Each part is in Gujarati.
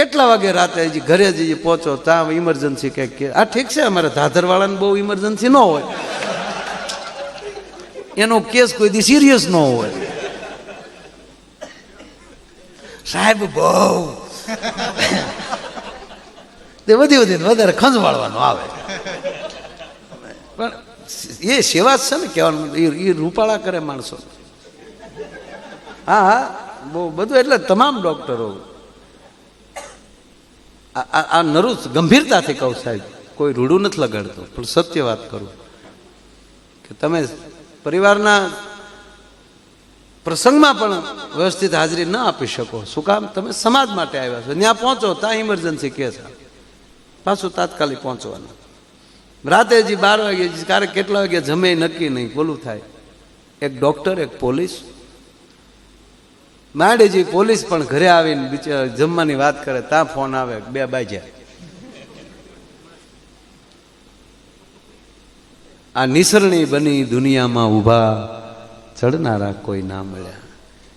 કેટલા વાગે રાતે હજી ઘરે જઈએ પહોંચો, ત્યાં ઇમરજન્સી કંઈક કે આ ઠીક છે, અમારે ધાધરવાળાને બહુ ઇમરજન્સી ન હોય. એનો કેસ કોઈ દી સિરિયસ ન હોય. સાહેબ, બહુ. તે વધી વધી વધારે ખંજવાળવાનું આવે. પણ એ સેવા છે ને કહેવાનું, એ રૂપાળા કરે માણસો. હા હા, બહુ બધું એટલે તમામ ડૉક્ટરો આ નરું ગંભીરતાથી કહું સાહેબ, કોઈ રૂડું નથી લગાડતો, પણ સત્ય વાત કરું. કે તમે પરિવારના પ્રસંગમાં પણ વ્યવસ્થિત હાજરી ન આપી શકો. શું કામ? તમે સમાજ માટે આવ્યા છો. ત્યાં પહોંચો, ત્યાં ઇમરજન્સી કેસ પાછું તાત્કાલિક પહોંચવાનું. રાતે હજી બાર વાગે હજી ક્યારેક કેટલા વાગે જમે નક્કી નહીં, બોલું થાય. એક ડૉક્ટર એક પોલીસ માંડેજી પોલીસ પણ ઘરે આવીને જમવાની વાત કરે ત્યાં ફોન આવે, બે બાજ્યા આ નિસરણી બની દુનિયામાં ઊભા, ચડનારા કોઈ ના મળ્યા.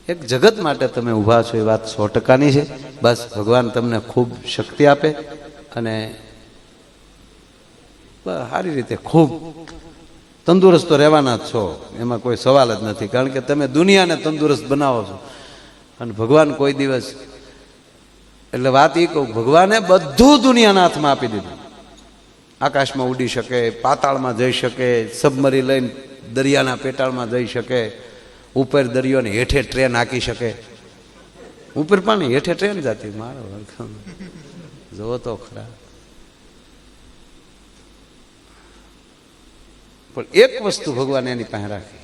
એક જગત માટે તમે ઊભા છો, એ વાત સો ટકાની છે. બસ ભગવાન તમને ખૂબ શક્તિ આપે અને સારી રીતે ખૂબ તંદુરસ્ત તો રહેવાના જ છો. એમાં કોઈ સવાલ જ નથી. કારણ કે તમે દુનિયાને તંદુરસ્ત બનાવો છો. અને ભગવાન કોઈ દિવસ, એટલે વાત એ કહું, ભગવાને બધું દુનિયાના હાથમાં આપી દીધું. આકાશમાં ઉડી શકે, પાતાળમાં જઈ શકે સબમરી લઈને દરિયાના પેટાળમાં જઈ શકે, ઉપર દરિયોને હેઠે ટ્રેન હાકી શકે. ઉપર પાણી હેઠે ટ્રેન જતી, મારો. જોવો તો ખરા. પણ એક વસ્તુ ભગવાન એની પાસે રાખી.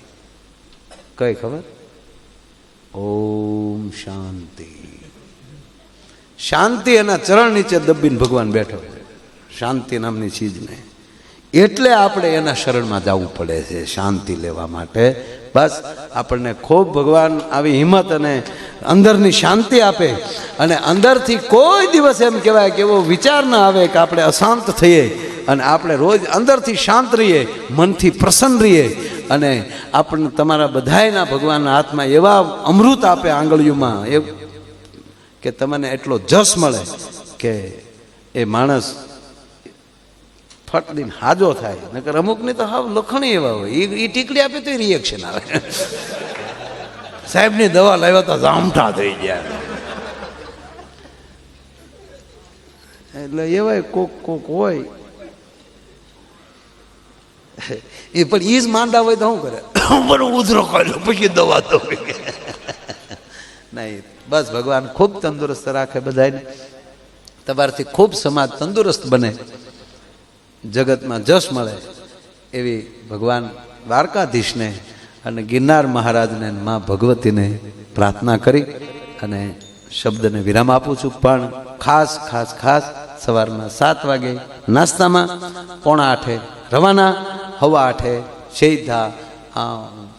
કઈ ખબર? ઓમ શાંતિ. શાંતિ એના ચરણ નીચે દબીને ભગવાન બેઠો શાંતિ નામની ચીજને એટલે આપણે એના શરણમાં જવું પડે છે શાંતિ લેવા માટે. બસ આપણને ખૂબ ભગવાન આવી હિંમત અને અંદરની શાંતિ આપે. અને અંદરથી કોઈ દિવસ એમ કહેવાય કે એવો વિચાર ના આવે કે આપણે અશાંત થઈએ. અને આપણે રોજ અંદરથી શાંત રહીએ, મનથી પ્રસન્ન રહીએ. અને આપણને તમારા બધાયના ભગવાનના હાથમાં એવા અમૃત આપે આંગળીઓમાં એ કે તમને એટલો જસ મળે કે એ માણસ ફટ હાજો થાય. નકર અમુકની તો હાવ લખણી એવા હોય. એ એ ટીકડી આપે તો રિએક્શન આવે. સાહેબની દવા લાવ્યા તો જામઠા થઈ ગયા. એટલે એવાય કોક કોક હોય એ પણ એ જ માંડા હોય તો શું કરે? બરો ઉધરો લો પછી દવા તો નહીં બસ ભગવાન ખૂબ તંદુરસ્ત રાખે બધાને તમારાથી ખૂબ સમાજ તંદુરસ્ત બને. જગતમાં જશ મળે એવી ભગવાન દ્વારકાધીશને અને ગિરનાર મહારાજને મા ભગવતીને પ્રાર્થના કરી અને શબ્દને વિરામ આપું છું. પણ ખાસ ખાસ ખાસ સવારમાં સાત વાગે નાસ્તામાં પોણા આઠે રવાના. હવા આઠે સીધા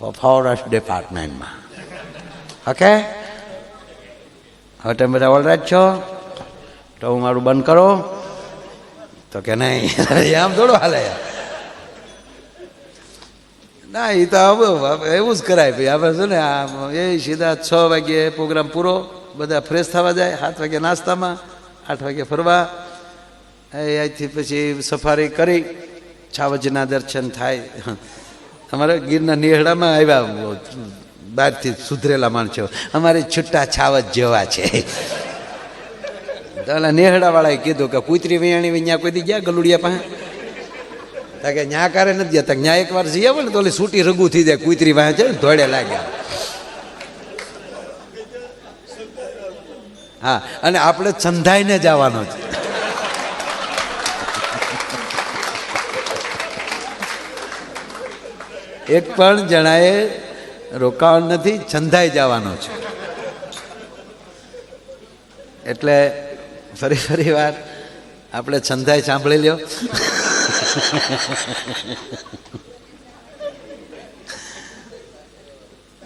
ફોરેસ્ટ ડિપાર્ટમેન્ટમાં. ઓકે? હવે તમે બધા ઓલરાઈટ છો? તો હું મારું બંધ કરો. તો કે નહીં, આમ થોડું હાલે. ના એ તો હવે એવું જ કરાય ભાઈ. આપણે શું ને, આમ, એ સીધા છ વાગ્યે પ્રોગ્રામ પૂરો, બધા ફ્રેશ થવા જાય. સાત વાગે નાસ્તામાં, આઠ વાગે ફરવા. એ અહીંથી પછી સફારી કરી છાવજના દર્શન થાય. અમારે ગીરના નેહડામાં આવ્યા બહારથી સુધરેલા માણસો. અમારે છૂટા છાવજ જેવા છે. ઓલા નેહડાવાળાએ કીધું કે કૂતરી વૈયાણી વિયા કોઈ દી ગયા ગલુડિયા પાસે? તા કે ન્યા કારે નથી ગયા. ન્યા એક વાર જઈ આવે ને તો ઓલી સૂટી રગુ થઈ જાય. કુતરી પાસે છે ને ધોળે લાગ્યા. હા, અને આપણે સંધાઈને જવાનો છે. એક પણ જણાએ રોકાણ નથી, છંધાઈ જવાનો છે. એટલે ફરી ફરી વાર આપણે છંધાઈ સાંભળી લ્યો.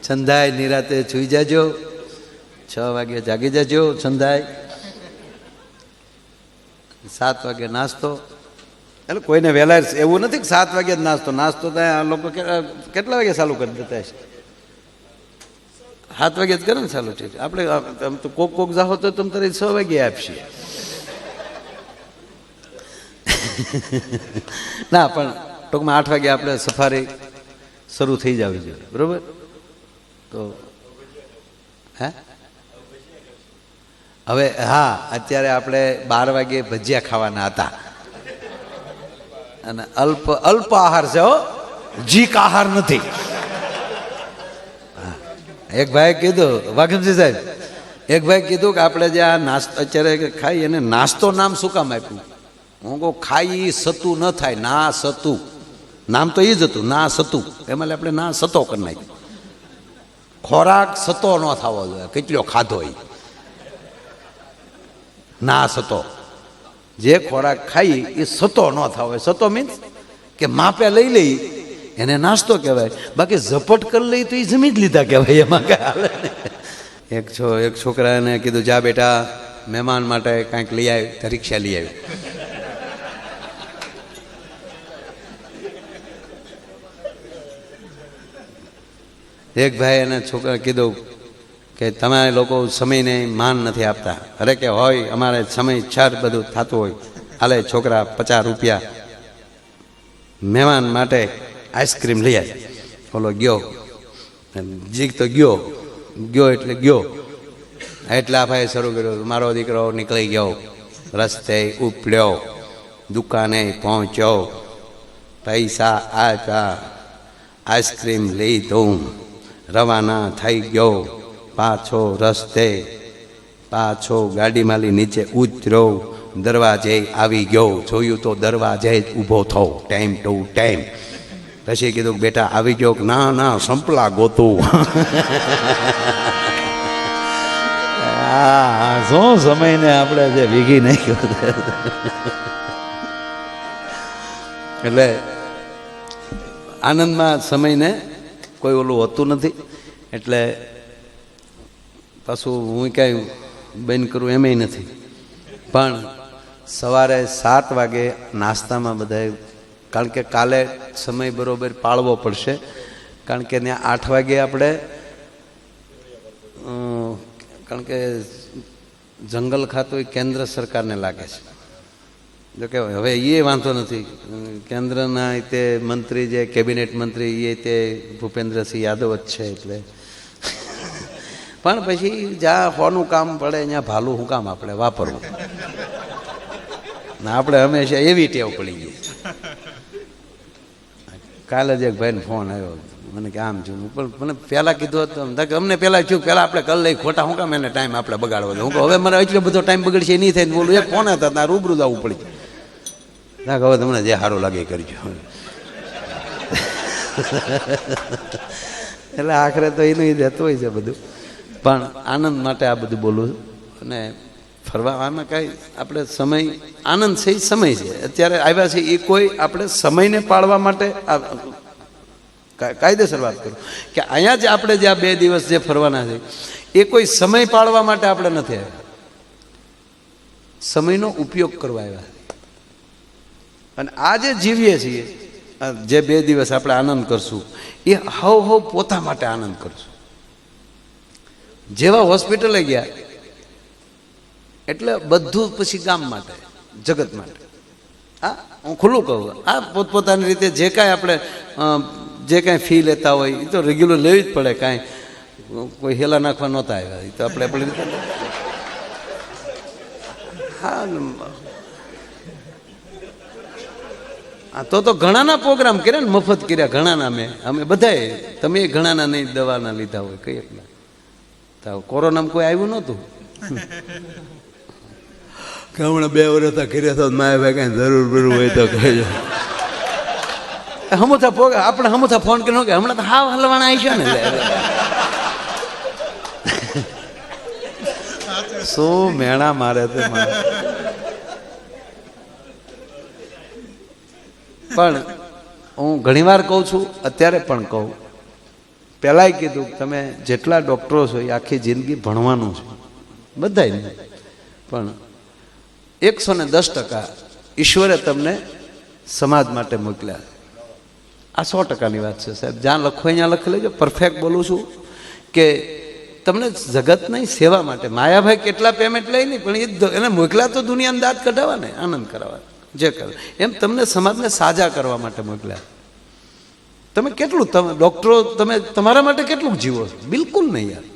છંધાઈ નિરાતે સૂઈ જાજો, છ વાગે જાગી જજો છંધાઈ. સાત વાગે નાસ્તો. એટલે કોઈને વહેલા એવું નથી કે સાત વાગે જ નાસ્તો. નાસ્તો આ લોકો કેટલા વાગે ચાલુ કરી દેતા હશે સાત વાગે જ કરે ને ચાલુ છે આપણે તો કોક કોક જાહો તો તમે તારે છ વાગે આપશે ના, પણ ટૂંકમાં આઠ વાગે આપણે સફારી શરૂ થઈ જવી જોઈએ. બરોબર? તો, હે? હવે, હા, અત્યારે આપણે બાર વાગે ભજીયા ખાવાના હતા. અને અલ્પ અલ્પ આહાર છે હો. જીક આહાર નથી. એક ભાઈ કીધું વાઘમસિંહ સાહેબ, એક ભાઈ કીધું કે આપણે જે આ નાસ્તો અત્યારે ખાઈ એને નાસ્તો નામ શું કામ આપ્યું? હું કહું, ખાઈ સતું ન થાય, ના સતું. નામ તો એ જ હતું, ના સતું. એમાં આપણે ના સતો કરી નાખ્યું. ખોરાક સતો ન થવો જોઈએ, કેટલો ખાધો એ ના સતો. જે ખોરાક ખાઈ એ સતો ન થવો. સતો મીન્સ કે માપે લઈ લઈ, એને નાસ્તો કહેવાય. બાકી ઝપટ કરી લઈ તો એ જમી જ લીધા કહેવાય એમાં કાંઈ હાલે એક છો, એક છોકરાને કીધું, જા બેટા, મહેમાન માટે કાંઈક લઈ આવી તો રિક્ષા લઈ આવી. એક ભાઈ એને છોકરા કીધું કે તમે લોકો સમયને માન નથી આપતા. અરે કે હોય, અમારે સમય છર બધું થતું હોય. હાલે છોકરા પચાસ રૂપિયા મહેમાન માટે આઈસ્ક્રીમ લઈ આવી ઓલો ગયો. જીક તો ગયો. ગયો એટલે ગયો. એટલા ભાઈ શરૂ કર્યું. મારો દીકરો નીકળી ગયો. રસ્તે ઉપડ્યો. દુકાને પહોંચ્યો. પૈસા આપ્યા. આઈસ્ક્રીમ લઈ દઉં. રવાના થઈ ગયો. પાછો રસ્તે પાછો ગાડીમાંથી નીચે ઉતરો દરવાજે આવી ગયો. જોયું તો દરવાજે જ ઊભો થયો ટાઈમ ટુ ટાઈમ. પછી કીધું બેટા આવી ગયો કે ના ના સંપલા ગોતું. આ શું સમયને આપણે જે વીગી નાખ્યો એટલે આનંદમાં સમયને કોઈ ઓલું હોતું નથી. એટલે પાછું હું કાંઈ બેન કરું એમેય નથી. પણ સવારે સાત વાગે નાસ્તામાં બધાએ, કારણ કે કાલે સમય બરોબર પાળવો પડશે, કારણ કે ત્યાં આઠ વાગે આપણે કારણ કે જંગલ ખાતું એ કેન્દ્ર સરકારને લાગે છે. જોકે હવે એ વાંધો નથી. કેન્દ્રના તે મંત્રી જે, કેબિનેટ મંત્રી એ તે ભૂપેન્દ્રસિંહ યાદવ જ છે એટલે પણ પછી જ્યાં હોનું કામ પડે, ત્યાં ભાલું શું કામ આપણે વાપરવું. ને આપણે હંમેશા એવી ટેવ પડી ગઈ કાલે જ એક ભાઈને ફોન આવ્યો. મને કે આમ છું. પણ મને પહેલાં કીધું હતું અમને પહેલાં શું પહેલાં આપણે કલ લઈ ખોટા શું કામ એને ટાઈમ આપણે બગાડવો હું હવે મને એટલો બધો ટાઈમ બગડશે નહીં થાય. બોલું, એક ફોન હતા ત્યાં રૂબરૂ જવું પડી. ના હવે તમને જે સારું લાગે એ કરજો. એટલે આખરે તો એનું જ રહેતું હોય છે બધું. પણ આનંદ માટે આ બધું બોલું અને ફરવા આમાં કાંઈ આપણે સમય, આનંદ છે એ સમય છે. અત્યારે આવ્યા છે એ કોઈ આપણે સમયને પાળવા માટે કાયદેસર વાત કરું. કે અહીંયા જ આપણે જે આ બે દિવસ જે ફરવાના છે, એ કોઈ સમય પાળવા માટે આપણે નથી આવ્યા. સમયનો ઉપયોગ કરવા આવ્યા અને આ જે જીવીએ છીએ જે બે દિવસ આપણે આનંદ કરશું, એ હવ હવ પોતા માટે આનંદ કરશું. જેવા હોસ્પિટલે ગયા, એટલે બધું પછી ગામ માટે, જગત માટે. હા, હું ખુલ્લું કહું, આ પોતપોતાની રીતે જે કાંઈ આપણે જે કાંઈ ફી લેતા હોય એ તો રેગ્યુલર લેવી જ પડે, કાંઈ કોઈ હેલા નાખવા નહોતા આવ્યા એ તો આપણે આપણી હા તો તો ઘણાના પ્રોગ્રામ કર્યા ને, મફત કર્યા, ઘણાના મેં. અમે બધાએ, તમે ઘણાના નહીં, દવાના લીધા હોય, કઈ એટલા તો કોરોનામાં કોઈ આવ્યું નહોતું? કે હમણાં બે વર્ષ કર્યા તો માય ભાઈ કાંઈ જરૂર જરૂર હોય તો કહેજો. હમુથા ફોન આપણે હમુથા ફોન કર્યો કે હમણાં તો હાવ હલવાના આવી છે ને શું મેણા મારે તે મારે. પણ હું ઘણીવાર કહું છું અત્યારે પણ કહું. પહેલાંય કીધું કે તમે જેટલા ડૉક્ટરો છો એ આખી જિંદગી ભણવાનું છે. બધાય પણ એકસો ને દસ ટકા ઈશ્વરે તમને સમાજ માટે મોકલ્યા. આ સો ટકાની વાત છે સાહેબ. જ્યાં લખો અહીંયા લખી લેજો. પરફેક્ટ બોલું છું કે તમને જગતની સેવા માટે માયાભાઈ કેટલા પેમેન્ટ લઈ નહીં, પણ એ એને મોકલ્યા તો દુનિયાને દાંત કઢાવવા ને આનંદ કરાવવા જે કરે, એમ તમને સમાજને સાજા કરવા માટે મોકલ્યા. તમે કેટલું તમે ડૉક્ટરો તમે તમારા માટે કેટલું જીવો છો? બિલકુલ નહીં યાર.